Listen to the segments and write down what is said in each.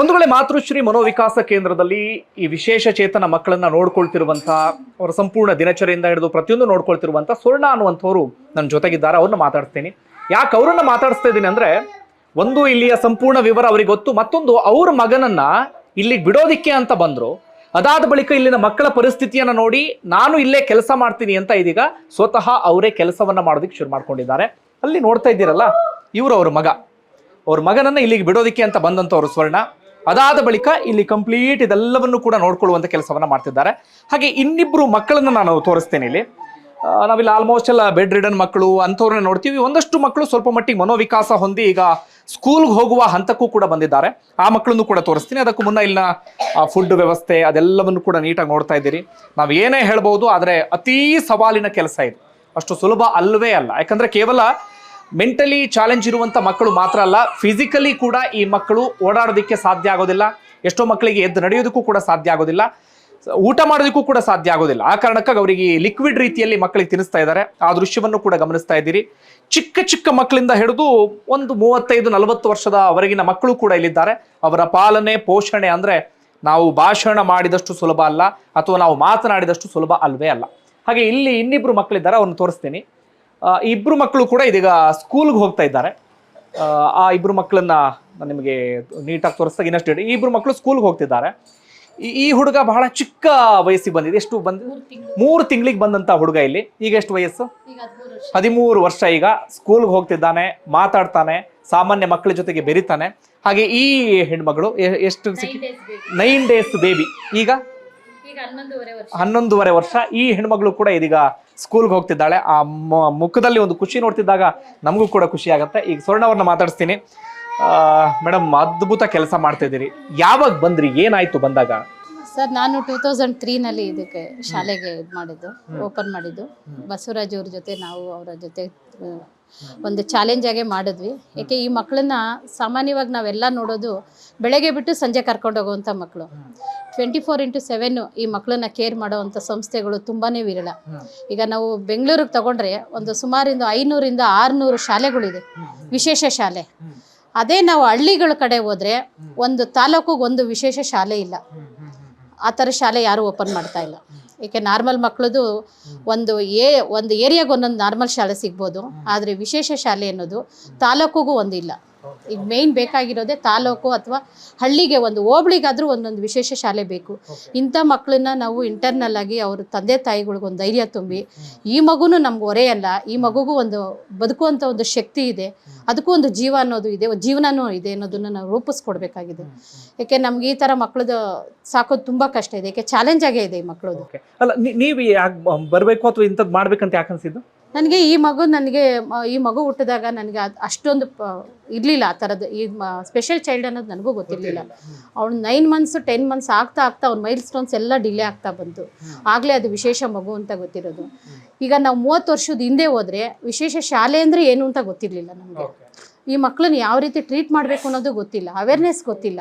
ಒಂದು ವೇಳೆ ಮಾತೃಶ್ರೀ ಮನೋವಿಕಾಸ ಕೇಂದ್ರದಲ್ಲಿ ಈ ವಿಶೇಷ ಚೇತನ ಮಕ್ಕಳನ್ನ ನೋಡ್ಕೊಳ್ತಿರುವಂತ ಅವರ ಸಂಪೂರ್ಣ ದಿನಚರಿಯಿಂದ ಹಿಡಿದು ಪ್ರತಿಯೊಂದು ನೋಡ್ಕೊಳ್ತಿರುವಂತ ಸ್ವರ್ಣ ಅನ್ನುವಂಥವ್ರು ನನ್ನ ಜೊತೆಗಿದ್ದಾರೆ, ಅವ್ರನ್ನ ಮಾತಾಡ್ತೀನಿ ಯಾಕೆ ಅವ್ರನ್ನ ಮಾತಾಡಿಸ್ತಾ ಇದ್ದೀನಿ ಅಂದ್ರೆ, ಒಂದು ಇಲ್ಲಿಯ ಸಂಪೂರ್ಣ ವಿವರ ಅವರಿಗೆ ಗೊತ್ತು, ಮತ್ತೊಂದು ಅವ್ರ ಮಗನನ್ನ ಇಲ್ಲಿಗೆ ಬಿಡೋದಿಕ್ಕೆ ಅಂತ ಬಂದ್ರು. ಅದಾದ ಬಳಿಕ ಇಲ್ಲಿನ ಮಕ್ಕಳ ಪರಿಸ್ಥಿತಿಯನ್ನ ನೋಡಿ, ನಾನು ಇಲ್ಲೇ ಕೆಲಸ ಮಾಡ್ತೀನಿ ಅಂತ ಇದೀಗ ಸ್ವತಃ ಅವರೇ ಕೆಲಸವನ್ನ ಮಾಡೋದಕ್ಕೆ ಶುರು ಮಾಡ್ಕೊಂಡಿದ್ದಾರೆ. ಅಲ್ಲಿ ನೋಡ್ತಾ ಇದ್ದೀರಲ್ಲ, ಇವರು ಅವ್ರ ಮಗ. ಅವ್ರ ಮಗನನ್ನ ಇಲ್ಲಿಗೆ ಬಿಡೋದಿಕ್ಕೆ ಅಂತ ಬಂದಂತವ್ರು ಸ್ವರ್ಣ. ಅದಾದ ಬಳಿಕ ಇಲ್ಲಿ ಕಂಪ್ಲೀಟ್ ಇದೆಲ್ಲವನ್ನು ಕೂಡ ನೋಡ್ಕೊಳ್ಳುವಂಥ ಕೆಲಸವನ್ನ ಮಾಡ್ತಿದ್ದಾರೆ. ಹಾಗೆ ಇನ್ನಿಬ್ರು ಮಕ್ಕಳನ್ನ ನಾನು ತೋರಿಸ್ತೇನೆ ಇಲ್ಲಿ. ನಾವಿಲ್ಲಿ ಆಲ್ಮೋಸ್ಟ್ ಎಲ್ಲ ಬೆಡ್ ರಿಡನ್ ಮಕ್ಕಳು ಅಂಥವ್ರನ್ನ ನೋಡ್ತೀವಿ. ಒಂದಷ್ಟು ಮಕ್ಕಳು ಸ್ವಲ್ಪ ಮಟ್ಟಿಗೆ ಮನೋವಿಕಾಸ ಹೊಂದಿ ಈಗ ಸ್ಕೂಲ್ಗೆ ಹೋಗುವ ಹಂತಕ್ಕೂ ಕೂಡ ಬಂದಿದ್ದಾರೆ. ಆ ಮಕ್ಕಳನ್ನು ಕೂಡ ತೋರಿಸ್ತೀನಿ. ಅದಕ್ಕೂ ಮುನ್ನ ಇಲ್ಲಿನ ಫುಡ್ ವ್ಯವಸ್ಥೆ ಅದೆಲ್ಲವನ್ನು ಕೂಡ ನೀಟಾಗಿ ನೋಡ್ತಾ ಇದ್ದೀರಿ. ನಾವು ಏನೇ ಹೇಳ್ಬೋದು, ಆದರೆ ಅತೀ ಸವಾಲಿನ ಕೆಲಸ ಇದು. ಅಷ್ಟು ಸುಲಭ ಅಲ್ಲವೇ ಅಲ್ಲ. ಯಾಕಂದ್ರೆ ಕೇವಲ ಮೆಂಟಲಿ ಚಾಲೆಂಜ್ ಇರುವಂತ ಮಕ್ಕಳು ಮಾತ್ರ ಅಲ್ಲ ಫಿಸಿಕಲಿ ಕೂಡ ಈ ಮಕ್ಕಳು ಓಡಾಡೋದಕ್ಕೆ ಸಾಧ್ಯ ಆಗೋದಿಲ್ಲ. ಎಷ್ಟೋ ಮಕ್ಕಳಿಗೆ ಎದ್ದು ನಡೆಯೋದಕ್ಕೂ ಕೂಡ ಸಾಧ್ಯ ಆಗೋದಿಲ್ಲ. ಊಟ ಮಾಡೋದಕ್ಕೂ ಕೂಡ ಸಾಧ್ಯ ಆಗೋದಿಲ್ಲ. ಆ ಕಾರಣಕ್ಕಾಗಿ ಅವರಿಗೆ ಲಿಕ್ವಿಡ್ ರೀತಿಯಲ್ಲಿ ಮಕ್ಕಳಿಗೆ ತಿನ್ನಿಸ್ತಾ ಇದ್ದಾರೆ. ಆ ದೃಶ್ಯವನ್ನು ಕೂಡ ಗಮನಿಸ್ತಾ ಇದ್ದೀರಿ. ಚಿಕ್ಕ ಚಿಕ್ಕ ಮಕ್ಕಳಿಂದ ಹಿಡಿದು ಒಂದು ಮೂವತ್ತೈದು ನಲವತ್ತು ವರ್ಷದವರೆಗಿನ ಮಕ್ಕಳು ಕೂಡ ಇಲ್ಲಿದ್ದಾರೆ. ಅವರ ಪಾಲನೆ, ಪೋಷಣೆ ಅಂದ್ರೆ ನಾವು ಭಾಷಣ ಮಾಡಿದಷ್ಟು ಸುಲಭ ಅಲ್ಲ, ಅಥವಾ ನಾವು ಮಾತನಾಡಿದಷ್ಟು ಸುಲಭ ಅಲ್ವೇ ಅಲ್ಲ. ಹಾಗೆ ಇಲ್ಲಿ ಇನ್ನಿಬ್ರು ಮಕ್ಕಳಿದ್ದಾರೆ, ಅವ್ರನ್ನ ತೋರಿಸ್ತೀನಿ. ಇಬ್ರು ಮಕ್ಕಳು ಕೂಡ ಇದೀಗ ಸ್ಕೂಲ್ಗೆ ಹೋಗ್ತಾ ಇದ್ದಾರೆ. ಆ, ಇಬ್ರು ಮಕ್ಕಳನ್ನ ನಾನು ನಿಮಗೆ ನೀಟಾಗಿ ತೋರಿಸ್ದಾಗ ಇನ್ನಷ್ಟು ಹೇಳಿ. ಈ ಇಬ್ರು ಮಕ್ಕಳು ಸ್ಕೂಲ್ಗೆ ಹೋಗ್ತಿದ್ದಾರೆ. ಈ- ಹುಡುಗ ಬಹಳ ಚಿಕ್ಕ ವಯಸ್ಸಿಗೆ ಬಂದಿದೆ. ಎಷ್ಟು ಬಂದಿದೆ ಮೂರು ತಿಂಗಳಿಗೆ ಬಂದಂತ ಹುಡುಗ ಇಲ್ಲಿ. ಈಗ ಎಷ್ಟು ವಯಸ್ಸು? ಹದಿಮೂರು ವರ್ಷ. ಈಗ. ಸ್ಕೂಲ್ಗೆ ಹೋಗ್ತಿದ್ದಾನೆ ಮಾತಾಡ್ತಾನೆ ಸಾಮಾನ್ಯ ಮಕ್ಕಳ ಜೊತೆಗೆ ಬೆರಿತಾನೆ. ಹಾಗೆ ಈ ಹೆಣ್ಮಗಳು ಎಷ್ಟು ಸಿಕ್ಕಿ ನೈನ್ ಡೇಸ್ ಬೇಬಿ ಈಗ? ಹನ್ನೊಂದೂವರೆ ವರ್ಷ. ಈ ಹೆಣ್ಮಗಳು ಕೂಡ ಇದೀಗ ಸ್ಕೂಲ್ಗೆ ಹೋಗ್ತಿದ್ದಾಳೆ. ಆ ಮುಖದಲ್ಲಿ ಒಂದು ಖುಷಿ ನೋಡ್ತಿದ್ದಾಗ ನಮಗೂ ಕೂಡ ಖುಷಿ ಆಗುತ್ತೆ. ಈಗ ಸ್ವರ್ಣವ್ರನ್ನ ಮಾತಾಡಿಸ್ತೀನಿ. ಮೇಡಮ್ ಅದ್ಭುತ ಕೆಲಸ ಮಾಡ್ತಾ ಇದ್ದೀರಿ. ಯಾವಾಗ ಬಂದ್ರಿ? ಏನಾಯ್ತು ಬಂದಾಗ? ಸರ್ ನಾನು ಟೂ ತೌಸಂಡ್ ತ್ರೀನಲ್ಲಿ ಇದಕ್ಕೆ ಶಾಲೆಗೆ ಇದು ಮಾಡಿದ್ದು ಓಪನ್ ಮಾಡಿದ್ದು. ಬಸವರಾಜ್ ಅವ್ರ ಜೊತೆ ನಾವು ಅವರ ಜೊತೆ ಒಂದು ಚಾಲೆಂಜ್ ಆಗೇ ಮಾಡಿದ್ವಿ. ಯಾಕೆ ಈ ಮಕ್ಕಳನ್ನ ಸಾಮಾನ್ಯವಾಗಿ ನಾವೆಲ್ಲ ನೋಡೋದು ಬೆಳಗ್ಗೆ ಬಿಟ್ಟು ಸಂಜೆ ಕರ್ಕೊಂಡು ಹೋಗುವಂಥ ಮಕ್ಕಳು. ಟ್ವೆಂಟಿ ಫೋರ್ ಇಂಟು ಸೆವೆನ್ನು ಈ ಮಕ್ಕಳನ್ನ ಕೇರ್ ಮಾಡೋವಂಥ ಸಂಸ್ಥೆಗಳು ತುಂಬಾ ವಿರಳ. ಈಗ ನಾವು ಬೆಂಗಳೂರಿಗೆ ತಗೊಂಡ್ರೆ ಒಂದು ಸುಮಾರಿಂದ ಐನೂರಿಂದ ಆರುನೂರು ಶಾಲೆಗಳಿದೆ. ವಿಶೇಷ ಶಾಲೆ. ಅದೇ ನಾವು ಹಳ್ಳಿಗಳ ಕಡೆ ಹೋದ್ರೆ ಒಂದು ತಾಲೂಕಿಗೆ ಒಂದು ವಿಶೇಷ ಶಾಲೆ ಇಲ್ಲ. ಆ ಥರ ಶಾಲೆ ಯಾರು ಓಪನ್ ಮಾಡ್ತಾ ಇಲ್ಲ. ಏಕೆ ನಾರ್ಮಲ್ ಮಕ್ಕಳದು ಒಂದು ಏ ಒಂದು ಏರಿಯಾಗೆ ಒಂದೊಂದು ನಾರ್ಮಲ್ ಶಾಲೆ ಸಿಗ್ಬೋದು. ಆದರೆ ವಿಶೇಷ ಶಾಲೆ ಅನ್ನೋದು ತಾಲೂಕಿಗೂ ಒಂದಿಲ್ಲ. ಈಗ ಮೇನ್ ಬೇಕಾಗಿರೋದೇ ತಾಲೂಕು ಅಥವಾ ಹಳ್ಳಿಗೆ ಒಂದು ಹೋಬಳಿಗಾದ್ರೂ ಒಂದೊಂದು ವಿಶೇಷ ಶಾಲೆ ಬೇಕು. ಇಂಥ ಮಕ್ಕಳನ್ನ ನಾವು ಇಂಟರ್ನಲ್ ಆಗಿ ಅವ್ರ ತಂದೆ ತಾಯಿಗಳಿಗೆ ಒಂದು ಧೈರ್ಯ ತುಂಬಿ ಈ ಮಗುನು ನಮ್ಗೆ ಒರೆಯಲ್ಲ ಈ ಮಗುಗೂ ಒಂದು ಬದುಕುವಂಥ ಒಂದು ಶಕ್ತಿ ಇದೆ. ಅದಕ್ಕೂ ಒಂದು ಜೀವ ಅನ್ನೋದು ಇದೆ ಒಂದು ಜೀವನನೂ ಇದೆ ಅನ್ನೋದನ್ನ ನಾವು ರೂಪಿಸ್ಕೊಡ್ಬೇಕಾಗಿದೆ. ಯಾಕೆ ನಮ್ಗೆ ಈ ಥರ ಮಕ್ಕಳದು ಸಾಕೋದು ತುಂಬ ಕಷ್ಟ ಇದೆ ಯಾಕೆ ಚಾಲೆಂಜ್ ಆಗೇ ಇದೆ ಈ ಮಕ್ಕಳದು. ಅಲ್ಲ ನೀವು ಯಾಕೆ ಬರಬೇಕು ಅಥವಾ ಇಂಥದ್ದು ಮಾಡ್ಬೇಕಂತ ಯಾಕೆ ಅನ್ಸಿದ್ದು? ನನಗೆ ಈ ಮಗು ನನಗೆ ಈ ಮಗು ಹುಟ್ಟಿದಾಗ ನನಗೆ ಅಷ್ಟೊಂದು ಇರಲಿಲ್ಲ ಆ ಥರದ್ದು. ಈ ಸ್ಪೆಷಲ್ ಚೈಲ್ಡ್ ಅನ್ನೋದು ನನಗೂ ಗೊತ್ತಿರಲಿಲ್ಲ. ಅವ್ನು ನೈನ್ ಮಂತ್ಸ್ ಟೆನ್ ಮಂತ್ಸ್ ಆಗ್ತಾ ಆಗ್ತಾ ಅವ್ನ ಮೈಲ್ ಸ್ಟೋನ್ಸ್ ಎಲ್ಲ ಡಿಲೇ ಆಗ್ತಾ ಬಂತು. ಆಗಲೇ ಅದು ವಿಶೇಷ ಮಗು ಅಂತ ಗೊತ್ತಿರೋದು. ಈಗ ನಾವು ಮೂವತ್ತು ವರ್ಷದ ಹಿಂದೆ ಹೋದರೆ ವಿಶೇಷ ಶಾಲೆ ಅಂದರೆ ಏನು ಅಂತ ಗೊತ್ತಿರಲಿಲ್ಲ ನಮಗೆ. ಈ ಮಕ್ಕಳನ್ನ ಯಾವ ರೀತಿ ಟ್ರೀಟ್ ಮಾಡಬೇಕು ಅನ್ನೋದು ಗೊತ್ತಿಲ್ಲ. ಅವೇರ್ನೆಸ್ ಗೊತ್ತಿಲ್ಲ.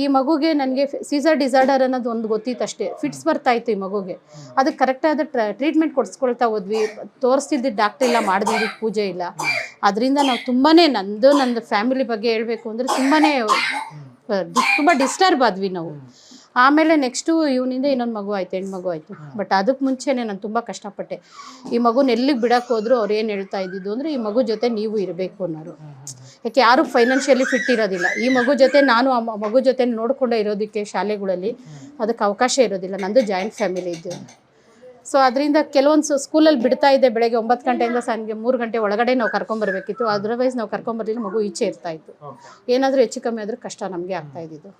ಈ ಮಗುಗೆ ನನಗೆ ಸೀಸರ್ ಡಿಸಾರ್ಡರ್ ಅನ್ನೋದು ಒಂದು ಗೊತ್ತಿತ್ತು ಅಷ್ಟೇ ಫಿಟ್ಸ್ ಬರ್ತಾ ಇತ್ತು ಈ ಮಗುಗೆ. ಅದಕ್ಕೆ ಕರೆಕ್ಟಾದ ಟ್ರೀಟ್ಮೆಂಟ್ ಕೊಡಿಸ್ಕೊಳ್ತಾ ಹೋದ್ವಿ. ತೋರಿಸ್ತಿದ್ದು ಡಾಕ್ಟರ್ ಇಲ್ಲ ಮಾಡಿದ್ವಿ ಪೂಜೆ ಇಲ್ಲ. ಅದರಿಂದ ನಾವು ತುಂಬಾ ನಂದು ನಂದು ಫ್ಯಾಮಿಲಿ ಬಗ್ಗೆ ಹೇಳಬೇಕು ಅಂದರೆ ತುಂಬಾ ತುಂಬ ಡಿಸ್ಟರ್ಬ್ ಆದ್ವಿ ನಾವು. ಆಮೇಲೆ ನೆಕ್ಸ್ಟು ಇವನಿಂದ ಇನ್ನೊಂದು ಮಗು ಆಯ್ತು ಹೆಣ್ಮಗು ಆಯಿತು. ಬಟ್ ಅದಕ್ಕೆ ಮುಂಚೆನೇ ನಾನು ತುಂಬ ಕಷ್ಟಪಟ್ಟೆ. ಈ ಮಗುನ ಎಲ್ಲಿಗೆ ಹೋದರೂ ಅವ್ರು ಏನು ಹೇಳ್ತಾ ಇದ್ದಿದ್ದು ಅಂದರೆ ಈ ಮಗು ಜೊತೆ ನೀವು ಇರಬೇಕು ಅನ್ನೋರು. ಯಾಕೆ ಯಾರು ಫೈನಾನ್ಷಿಯಲಿ ಫಿಟ್ ಇರೋದಿಲ್ಲ. ಈ ಮಗು ಜೊತೆ ನಾನು ಆ ಮಗು ಜೊತೆ ನೋಡ್ಕೊಂಡೇ ಇರೋದಕ್ಕೆ ಶಾಲೆಗಳಲ್ಲಿ ಅದಕ್ಕೆ ಅವಕಾಶ ಇರೋದಿಲ್ಲ. ನಂದು ಜಾಯಿಂಟ್ ಫ್ಯಾಮಿಲಿ ಇದ್ದು ಸೊ ಅದರಿಂದ ಕೆಲವೊಂದು ಸ್ಕೂಲಲ್ಲಿ ಬಿಡ್ತಾ ಇದೆ ಬೆಳಗ್ಗೆ ಒಂಬತ್ತು ಗಂಟೆಯಿಂದ ಸಂಜೆ ಮೂರು ಗಂಟೆ ಒಳಗಡೆ ನಾವು ಕರ್ಕೊಂಬರ್ಬೇಕಿತ್ತು ಅದರ್ವೈಸ್ ನಾವು ಕರ್ಕೊಂಬರ್ಲಿಲ್ಲ ಮಗು ಈಚೆ ಇರ್ತಾ ಇತ್ತು. ಏನಾದರೂ ಹೆಚ್ಚು ಕಮ್ಮಿ ಆದರೂ ಕಷ್ಟ ನಮಗೆ ಆಗ್ತಾ ಇದ್ದಿದ್ದು.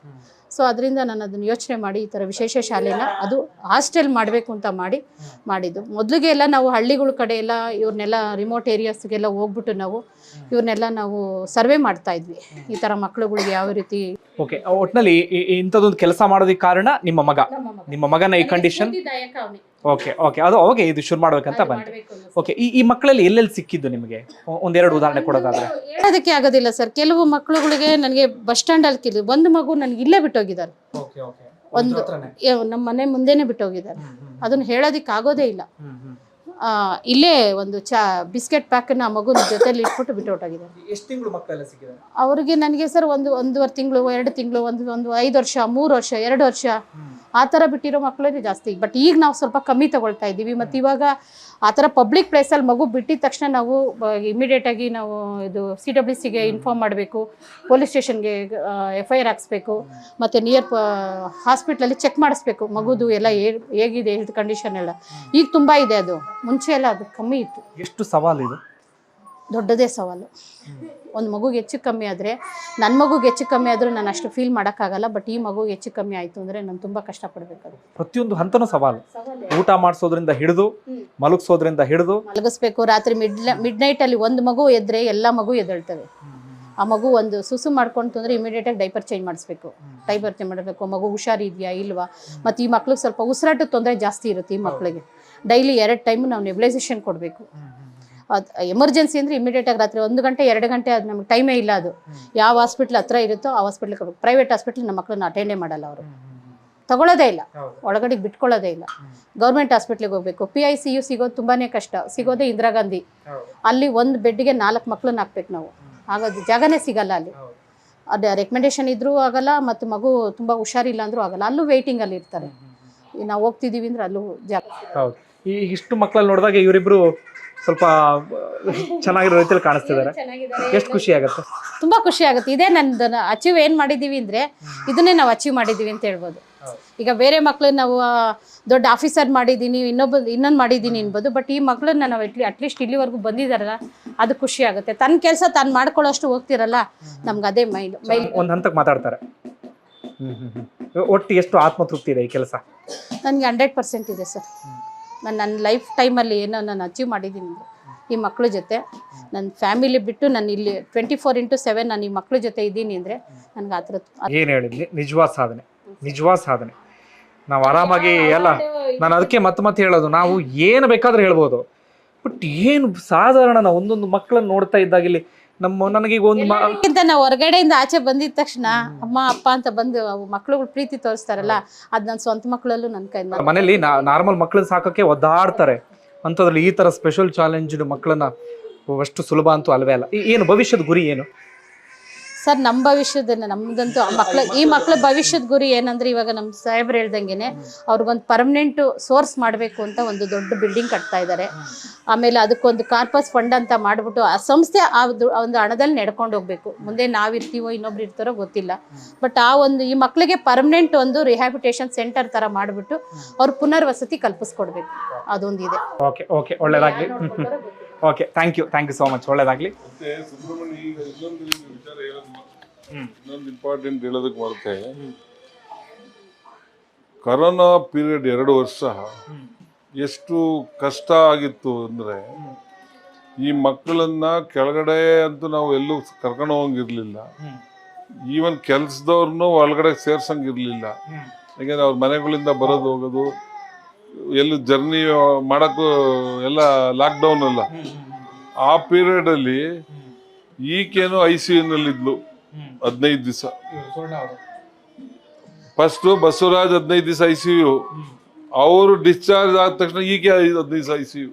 ಸೊ ಅದರಿಂದ ನಾನು ಅದನ್ನು ಯೋಚನೆ ಮಾಡಿ ಈ ಥರ ವಿಶೇಷ ಶಾಲೆನ ಅದು ಹಾಸ್ಟೆಲ್ ಮಾಡಬೇಕು ಅಂತ ಮಾಡಿ ಮಾಡಿದ್ದು. ಮೊದಲಿಗೆ ಎಲ್ಲ ನಾವು ಹಳ್ಳಿಗಳ ಕಡೆ ಎಲ್ಲ ಇವ್ರನ್ನೆಲ್ಲ ರಿಮೋಟ್ ಏರಿಯಾಸ್ಗೆಲ್ಲ ಹೋಗ್ಬಿಟ್ಟು ನಾವು ಇವ್ರನ್ನೆಲ್ಲ ನಾವು ಸರ್ವೆ ಮಾಡ್ತಾ ಇದ್ವಿ. ಈ ಥರ ಮಕ್ಳುಗಳಿಗೆ ಯಾವ ರೀತಿ ಓಕೆ ಒಟ್ನಲ್ಲಿ ಇಂಥದ್ದೊಂದು ಕೆಲಸ ಮಾಡೋದಕ್ಕೆ ಕಾರಣ ನಿಮ್ಮ ಮಗ. ನಿಮ್ಮ ಮಗನ ಈ ಕಂಡೀಷನ್ ಓಕೆ ಓಕೆ ಅದು ಓಕೆ ಇದು ಶುರು ಮಾಡ್ಬೇಕಂತ ಬಂತು. ಓಕೆ ಈ ಈ ಮಕ್ಕಳಲ್ಲಿ ಎಲ್ಲೆಲ್ಲಿ ಸಿಕ್ಕಿದ್ದು ನಿಮಗೆ? ಒಂದೆರಡು ಉದಾಹರಣೆ ಕೊಡೋದಾದ್ರೆ. ಹೇಳೋದಕ್ಕೆ ಆಗೋದಿಲ್ಲ ಸರ್. ಕೆಲವು ಮಕ್ಳುಗಳಿಗೆ ನನಗೆ ಬಸ್ ಸ್ಟ್ಯಾಂಡಲ್ಲಿ ಒಂದು ಮಗು ನನಗೆ ಇಲ್ಲೇ ಬಿಟ್ಟೋಗಿದ್ದಾರೆ. ಒಂದು ನಮ್ಮ ಮನೆ ಮುಂದೆನೆ ಬಿಟ್ಟೋಗಿದ್ದಾರೆ. ಅದನ್ನ ಹೇಳೋದಿಕ್ ಆಗೋದೇ ಇಲ್ಲ. ಇಲ್ಲೇ ಒಂದು ಚಾ ಬಿಸ್ಕೆಟ್ ಪ್ಯಾಕನ್ನ ಮಗುನ ಜೊತೆಲಿ ಇಟ್ಬಿಟ್ಟು ಬಿಟ್ಟು ಹೊರಟೋಗಿದ್ದಾರೆ ಅವ್ರಿಗೆ ನನಗೆ ಸರ್ ಒಂದು ಒಂದೂವರೆ ತಿಂಗಳು ಎರಡು ತಿಂಗಳು ಒಂದು ಒಂದು ಐದು ವರ್ಷ ಮೂರು ವರ್ಷ ಎರಡು ವರ್ಷ. ಆ ಥರ ಬಿಟ್ಟಿರೋ ಮಕ್ಕಳೇ ಜಾಸ್ತಿ. ಬಟ್ ಈಗ ನಾವು ಸ್ವಲ್ಪ ಕಮ್ಮಿ ತಗೊಳ್ತಾ ಇದ್ದೀವಿ. ಮತ್ತು ಇವಾಗ ಆ ಥರ ಪಬ್ಲಿಕ್ ಪ್ಲೇಸಲ್ಲಿ ಮಗು ಬಿಟ್ಟಿದ ತಕ್ಷಣ ನಾವು ಇಮಿಡಿಯೇಟಾಗಿ ನಾವು ಇದು ಸಿ ಡಬ್ಲ್ಯೂ ಸಿಗೆ ಇನ್ಫಾರ್ಮ್ ಮಾಡಬೇಕು. ಪೊಲೀಸ್ ಸ್ಟೇಷನ್ಗೆ ಎಫ್ ಐ ಆರ್ ಹಾಕ್ಸ್ಬೇಕು. ಮತ್ತು ನಿಯರ್ ಹಾಸ್ಪಿಟ್ಲಲ್ಲಿ ಚೆಕ್ ಮಾಡಿಸ್ಬೇಕು. ಮಗುದು ಎಲ್ಲ ಹೇಗಿದೆ ಹೆಲ್ತ್ ಕಂಡೀಷನ್ ಎಲ್ಲ. ಈಗ ತುಂಬ ಇದೆ ಅದು. ಮುಂಚೆ ಎಲ್ಲ ಅದು ಕಮ್ಮಿ ಇತ್ತು. ಎಷ್ಟು ಸವಾಲು ಇದು? ದೊಡ್ಡದೇ ಸವಾಲು. ಒಂದು ಮಗುಗೆ ಹೆಚ್ಚು ಕಮ್ಮಿ ಆದರೆ ನನ್ನ ಮಗುಗೆ ಹೆಚ್ಚು ಕಮ್ಮಿ ಆದರೂ ನಾನು ಅಷ್ಟು ಫೀಲ್ ಮಾಡೋಕ್ಕಾಗಲ್ಲ ಬಟ್ ಈ ಮಗು ಹೆಚ್ಚು ಕಮ್ಮಿ ಆಯಿತು ಅಂದರೆ ನಾನು ತುಂಬ ಕಷ್ಟಪಡಬೇಕು ಪ್ರತಿಯೊಂದು ಹಂತನೂ ಸವಾಲು. ಊಟ ಮಾಡಿಸೋದ್ರಿಂದ ಹಿಡಿದು ಮಲಗಿಸೋದ್ರಿಂದ ಹಿಡಿದು. ಮಲಗಿಸ್ಬೇಕು ರಾತ್ರಿ ಮಿಡ್ ಮಿಡ್ ನೈಟಲ್ಲಿ ಒಂದು ಮಗು ಎದ್ರೆ ಎಲ್ಲ ಮಗು ಎದ್ದೇಳ್ತವೆ. ಆ ಮಗು ಒಂದು ಸುಸು ಮಾಡ್ಕೊಂಡು ಅಂದರೆ ಇಮಿಡಿಯೇಟಾಗಿ ಡೈಪರ್ ಚೇಂಜ್ ಮಾಡಿಸ್ಬೇಕು. ಡೈಪರ್ ಚೇಂಜ್ ಮಾಡಬೇಕು ಮಗು ಹುಷಾರಿದೆಯಾ ಇಲ್ವಾ? ಮತ್ತು ಈ ಮಕ್ಳಿಗೆ ಸ್ವಲ್ಪ ಉಸಿರಾಟದ ತೊಂದರೆ ಜಾಸ್ತಿ ಇರುತ್ತೆ ಈ ಮಕ್ಕಳಿಗೆ ಡೈಲಿ ಎರಡು ಟೈಮು ನಾವು ನೆಬ್ಲೈಸೇಷನ್ ಕೊಡಬೇಕು. ಎಮರ್ಜೆನ್ಸಿ ಅಂದರೆ ಇಮಿಡಿಯೇಟಾಗಿ ರಾತ್ರಿ ಒಂದು ಗಂಟೆ ಎರಡು ಗಂಟೆ ಅದು ನಮ್ಗೆ ಟೈಮೇ ಇಲ್ಲ ಅದು. ಯಾವ ಹಾಸ್ಪಿಟ್ಲ್ ಹತ್ರ ಇರುತ್ತೋ ಆ ಹಾಸ್ಪಿಟ್ಲಿಗೆ ಪ್ರೈವೇಟ್ ಹಾಸ್ಪಿಟ್ಲ್ ನಮ್ಮ ಮಕ್ಕಳನ್ನ ಅಟೆಂಡೇ ಮಾಡಲ್ಲ ಅವರು. ತಗೊಳ್ಳೋದೇ ಇಲ್ಲ. ಒಳಗಡೆ ಬಿಟ್ಕೊಳ್ಳೋದೇ ಇಲ್ಲ. ಗೌರ್ಮೆಂಟ್ ಹಾಸ್ಪಿಟ್ಲಿಗೆ ಹೋಗ್ಬೇಕು. ಪಿ ಐ ಸಿ ಯು ಸಿಗೋದು ತುಂಬಾ ಕಷ್ಟ. ಸಿಗೋದೇ ಇಂದಿರಾ ಗಾಂಧಿ. ಅಲ್ಲಿ ಒಂದು ಬೆಡ್ಗೆ ನಾಲ್ಕು ಮಕ್ಕಳನ್ನ ಹಾಕ್ಬೇಕು ನಾವು. ಹಾಗಾದ್ರೆ ಜಾಗನೇ ಸಿಗಲ್ಲ ಅಲ್ಲಿ. ಅದೇ ರೆಕಮೆಂಡೇಶನ್ ಇದ್ರೂ ಆಗಲ್ಲ ಮತ್ತು ಮಗು ತುಂಬ ಹುಷಾರಿಲ್ಲ ಅಂದ್ರೂ ಆಗಲ್ಲ. ಅಲ್ಲೂ ವೇಟಿಂಗಲ್ಲಿ ಇರ್ತಾರೆ. ನಾವು ಹೋಗ್ತಿದ್ದೀವಿ ಅಂದ್ರೆ ಅಲ್ಲೂ ಜಾಗ ಹೌದು. ಈ ಇಷ್ಟು ಮಕ್ಕಳಲ್ಲಿ ನೋಡಿದಾಗ ಇವರಿಬ್ರು ಸ್ವಲ್ಪ ಚೆನ್ನಾಗಿರೋ ರೀತಿಯಲ್ಲಿ ಕಾಣಿಸ್ತಿದ್ದಾರೆ. ಎಷ್ಟು ಖುಷಿ ಆಗುತ್ತೆ? ತುಂಬಾ ಖುಷಿ ಆಗುತ್ತೆ. ಇದೇ ನಂದು ಅಚೀವ್ ಏನ್ ಮಾಡಿದೀವಿ ಅಂದ್ರೆ ಇದನ್ನೇ ನಾವು ಅಚೀವ್ ಮಾಡಿದೀವಿ ಅಂತ ಹೇಳ್ಬೋದು. ಈಗ ಬೇರೆ ಮಕ್ಳು ನಾವು ದೊಡ್ಡ ಆಫೀಸರ್ ಮಾಡಿದ್ದೀನಿ ಇನ್ನೊಬ್ಬ ಇನ್ನೊಂದು ಮಾಡಿದ್ದೀನಿ ಅನ್ಬೋದು ಬಟ್ ಈ ಮಕ್ಳನ್ನ ನಾವು ಇಟ್ಲಿ ಅಟ್ಲೀಸ್ಟ್ ಇಲ್ಲಿವರೆಗೂ ಬಂದಿದಾರಲ್ಲ ಅದು ಖುಷಿ ಆಗುತ್ತೆ. ತನ್ನ ಕೆಲಸ ತಾನು ಮಾಡ್ಕೊಳ್ಳೋಷ್ಟು ಹೋಗ್ತಿರಲ್ಲ ನಮ್ಗೆ ಅದೇ ಮೈಂಡ್ ಮೈಲ್ ಒಂದು ಹಂತಕ್ಕೆ ಮಾತಾಡ್ತಾರೆ. ಒಟ್ಟು ಎಷ್ಟು ಆತ್ಮತೃಪ್ತಿ ಇದೆ ಈ ಕೆಲಸ? ನನಗೆ ಹಂಡ್ರೆಡ್ ಪರ್ಸೆಂಟ್ ಇದೆ ಸರ್. ನಾನು ನನ್ನ ಲೈಫ್ ಟೈಮಲ್ಲಿ ಏನೋ ನಾನು ಅಚೀವ್ ಮಾಡಿದ್ದೀನಿ ಅಂದರೆ ಈ ಮಕ್ಳ ಜೊತೆ. ನನ್ನ ಫ್ಯಾಮಿಲಿ ಬಿಟ್ಟು ನಾನು ಇಲ್ಲಿ ಟ್ವೆಂಟಿ ಫೋರ್ ಇಂಟು ಸೆವೆನ್ ನಾನು ಈ ಮಕ್ಳ ಜೊತೆ ಇದ್ದೀನಿ ಅಂದರೆ ನನಗೆ ಆ ಥರ ಏನು ಹೇಳಿದ್ಲಿ ನಿಜವಾದ ಸಾಧನೆ. ನಿಜವಾದ ಸಾಧನೆ. ನಾವು ಆರಾಮಾಗಿ ಎಲ್ಲ ನಾನು ಅದಕ್ಕೆ ಮತ್ತೆ ಮತ್ತೆ ಹೇಳೋದು. ನಾವು ಏನು ಬೇಕಾದ್ರೂ ಹೇಳ್ಬೋದು. ಬಟ್ ಏನು ಸಾಧಾರಣ ನಾವು ಒಂದೊಂದು ಮಕ್ಕಳನ್ನ ನೋಡ್ತಾ ಇದ್ದಾಗ ಇಲ್ಲಿ ನಮ್ಮ ನನಗೀಗ ಒಂದು ನಾವು ಹೊರಗಡೆಯಿಂದ ಆಚೆ ಬಂದಿದ ತಕ್ಷಣ ಅಮ್ಮ ಅಪ್ಪ ಅಂತ ಬಂದು ಮಕ್ಳುಗಳು ಪ್ರೀತಿ ತೋರಿಸ್ತಾರಲ್ಲ ಅದ್ ನನ್ನ ಸ್ವಂತ ಮಕ್ಕಳಲ್ಲೂ ನನ್ನ ಕೈ ಮನೇಲಿ ನಾರ್ಮಲ್ ಮಕ್ಕಳನ್ನ ಸಾಕಕ್ಕೆ ಒದ್ದಾಡ್ತಾರೆ. ಅಂಥದ್ರಲ್ಲಿ ಈ ತರ ಸ್ಪೆಷಲ್ ಚಾಲೆಂಜ್ ಮಕ್ಕಳನ್ನ ಅಷ್ಟು ಸುಲಭ ಅಂತೂ ಅಲ್ವೇ ಅಲ್ಲ. ಏನು ಭವಿಷ್ಯದ ಗುರಿ ಏನು? ಸರ್ ನಮ್ಮ ಭವಿಷ್ಯದ ನಮ್ದಂತೂ ಮಕ್ಳ ಈ ಮಕ್ಳ ಭವಿಷ್ಯದ ಗುರಿ ಏನಂದ್ರೆ ಇವಾಗ ನಮ್ಮ ಸಾಹೇಬ್ರು ಹೇಳ್ದಂಗೆನೆ ಅವ್ರಿಗೊಂದು ಪರ್ಮನೆಂಟ್ ಸೋರ್ಸ್ ಮಾಡಬೇಕು ಅಂತ ಒಂದು ದೊಡ್ಡ ಬಿಲ್ಡಿಂಗ್ ಕಟ್ತಾ ಇದ್ದಾರೆ ಆಮೇಲೆ ಅದಕ್ಕೊಂದು ಕಾರ್ಪಸ್ ಫಂಡ್ ಅಂತ ಮಾಡಿಬಿಟ್ಟು ಆ ಸಂಸ್ಥೆ ಆ ಒಂದು ಹಣದಲ್ಲಿ ನಡ್ಕೊಂಡು ಹೋಗ್ಬೇಕು. ಮುಂದೆ ನಾವಿರ್ತೀವೋ ಇನ್ನೊಬ್ರು ಇರ್ತಾರೋ ಗೊತ್ತಿಲ್ಲ. ಬಟ್ ಆ ಒಂದು ಈ ಮಕ್ಳಿಗೆ ಪರ್ಮನೆಂಟ್ ಒಂದು ರಿಹ್ಯಾಬಿಟೇಷನ್ ಸೆಂಟರ್ ತರ ಮಾಡಿಬಿಟ್ಟು ಅವ್ರ ಪುನರ್ವಸತಿ ಕಲ್ಪಿಸ್ಕೊಡ್ಬೇಕು. ಅದೊಂದಿದೆ. ಓಕೆ ಓಕೆ ಒಳ್ಳೇದಾಗ್ಲಿ. Okay thank you thank you so much ಒಳ್ಳೇದಾಗ್ಲಿ. ಮತ್ತೆ ಸುಬ್ರಹ್ಮಣ್ಯ ಈಗ ಇನ್ನೊಂದು ವಿಚಾರ ಹೇಳೋದು ಇನ್ನೊಂದು ಇಂಪಾರ್ಟೆಂಟ್ ಹೇಳೋದಕ್ಕೆ ಬರುತ್ತೆ. ಕರೋನಾ ಪೀರಿಯಡ್ ಎರಡು ವರ್ಷ ಎಷ್ಟು ಕಷ್ಟ ಆಗಿತ್ತು ಅಂದ್ರೆ ಈ ಮಕ್ಕಳನ್ನ ಕೆಳಗಡೆ ಅಂತೂ ನಾವು ಎಲ್ಲೂ ಕರ್ಕೊಂಡು ಹೋಗಂಗಿರ್ಲಿಲ್ಲ. ಈವನ್ ಕೆಲ್ಸದವ್ರನ್ನೂ ಒಳಗಡೆ ಸೇರ್ಸಂಗಿರ್ಲಿಲ್ಲ. ಯಾಕಂದ್ರೆ ಅವ್ರ ಮನೆಗಳಿಂದ ಬರೋದು ಹೋಗೋದು ಎಲ್ಲೂ ಜರ್ನಿ ಮಾಡಕ್ಕೂ ಎಲ್ಲ ಲಾಕ್ಡೌನ್ ಅಲ್ಲ. ಆ ಪೀರಿಯಡ್ ಅಲ್ಲಿ ಈಕೇನು ಐ ಸಿ ಯುನಲ್ಲಿದ್ಲು ಹದಿನೈದು ದಿವಸ. ಫಸ್ಟ್ ಬಸವರಾಜ್ ಹದಿನೈದು ದಿವಸ ಐ ಸಿ ಯು ಅವರು ಡಿಸ್ಚಾರ್ಜ್ ಆದ ತಕ್ಷಣ ಈಕೆ ಹದಿನೈದು ದಿವಸ I C U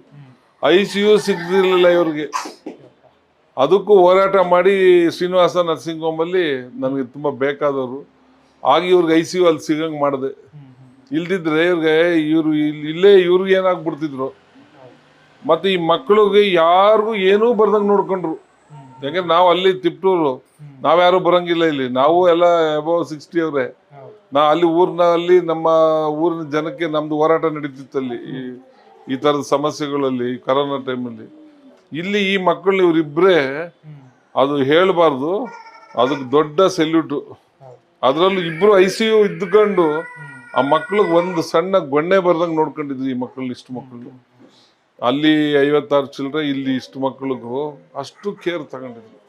I C U ಸಿಗ್ತಿರ್ಲಿಲ್ಲ ಇವ್ರಿಗೆ. ಅದಕ್ಕೂ ಹೋರಾಟ ಮಾಡಿ ಶ್ರೀನಿವಾಸ ನರ್ಸಿಂಗ್ ಹೋಮಲ್ಲಿ ನನಗೆ ತುಂಬ ಬೇಕಾದವರು. ಆಗ ಇವ್ರಿಗೆ ಐ ಸಿ ಯು ಅಲ್ಲಿ ಸಿಗಂಗೆ ಮಾಡಿದೆ. ಇಲ್ದಿದ್ರೆ ಇವ್ರಿಗೆ ಇವ್ರು ಇಲ್- ಇಲ್ಲೇ ಇವ್ರಿಗೆ ಏನಾಗ್ಬಿಡ್ತಿದ್ರು. ಮತ್ತೆ ಈ ಮಕ್ಕಳಿಗೆ ಯಾರಿಗೂ ಏನೂ ಬರ್ದಂಗೆ ನೋಡ್ಕೊಂಡ್ರು. ಯಾಕಂದ್ರೆ ನಾವು ಅಲ್ಲಿ ತಿಪ್ಟೂರು ನಾವ್ಯಾರು ಬರಂಗಿಲ್ಲ ಇಲ್ಲಿ. ನಾವು ಎಲ್ಲ ಅಬೌವ್ ಸಿಕ್ಸ್ಟಿ ಅವರೇ. ನಾ ಅಲ್ಲಿ ಊರಿನಲ್ಲಿ ನಮ್ಮ ಊರಿನ ಜನಕ್ಕೆ ನಮ್ದು ಹೋರಾಟ ನಡೀತಿತ್ತು ಅಲ್ಲಿ. ಈ ಈ ಥರದ ಸಮಸ್ಯೆಗಳಲ್ಲಿ ಕರೋನಾ ಟೈಮಲ್ಲಿ ಇಲ್ಲಿ ಈ ಮಕ್ಕಳು ಇವರಿಬ್ಬರೇ ಅದು ಹೇಳಬಾರ್ದು. ಅದಕ್ಕೆ ದೊಡ್ಡ ಸೆಲ್ಯೂಟು ಅದರಲ್ಲೂ ಇಬ್ರು ಐ ಸಿ ಯು ಇದ್ದುಕೊಂಡು ಆ ಮಕ್ಳಿಗೆ ಒಂದು ಸಣ್ಣ ಗೊಣ್ಣೆ ಬರ್ದಂಗೆ ನೋಡ್ಕೊಂಡಿದ್ವಿ ಈ ಮಕ್ಕಳು ಇಷ್ಟು ಮಕ್ಕಳು ಅಲ್ಲಿ ಐವತ್ತಾರು ಚಿಲ್ಲರೆ ಇಲ್ಲಿ ಇಷ್ಟು ಮಕ್ಕಳಿಗೂ ಅಷ್ಟು ಕೇರ್ ತಗೊಂಡಿದ್ರು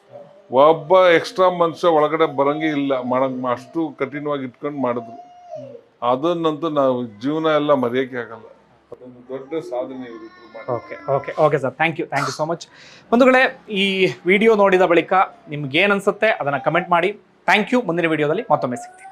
ಒಬ್ಬ ಎಕ್ಸ್ಟ್ರಾ ಮನುಷ್ಯ ಒಳಗಡೆ ಬರಂಗೇ ಇಲ್ಲ, ಮಾಡಂಗೆ ಅಷ್ಟು ಕಠಿಣವಾಗಿ ಇಟ್ಕೊಂಡು ಮಾಡಿದ್ರು. ಅದನ್ನಂತೂ ನಾವು ಜೀವನ ಎಲ್ಲ ಮರೆಯೋಕೆ ಆಗಲ್ಲ. ಅದೊಂದು ದೊಡ್ಡ ಸಾಧನೆ okay okay okay sir. Thank you thank you so much ಬಂಧುಗಳೇ, ಈ ವಿಡಿಯೋ ನೋಡಿದ ಬಳಿಕ ನಿಮ್ಗೆ ಏನು ಅನ್ಸುತ್ತೆ ಅದನ್ನು ಕಮೆಂಟ್ ಮಾಡಿ. ಥ್ಯಾಂಕ್ ಯು ಮುಂದಿನ ವಿಡಿಯೋದಲ್ಲಿ ಮತ್ತೊಮ್ಮೆ ಸಿಗ್ತೀನಿ.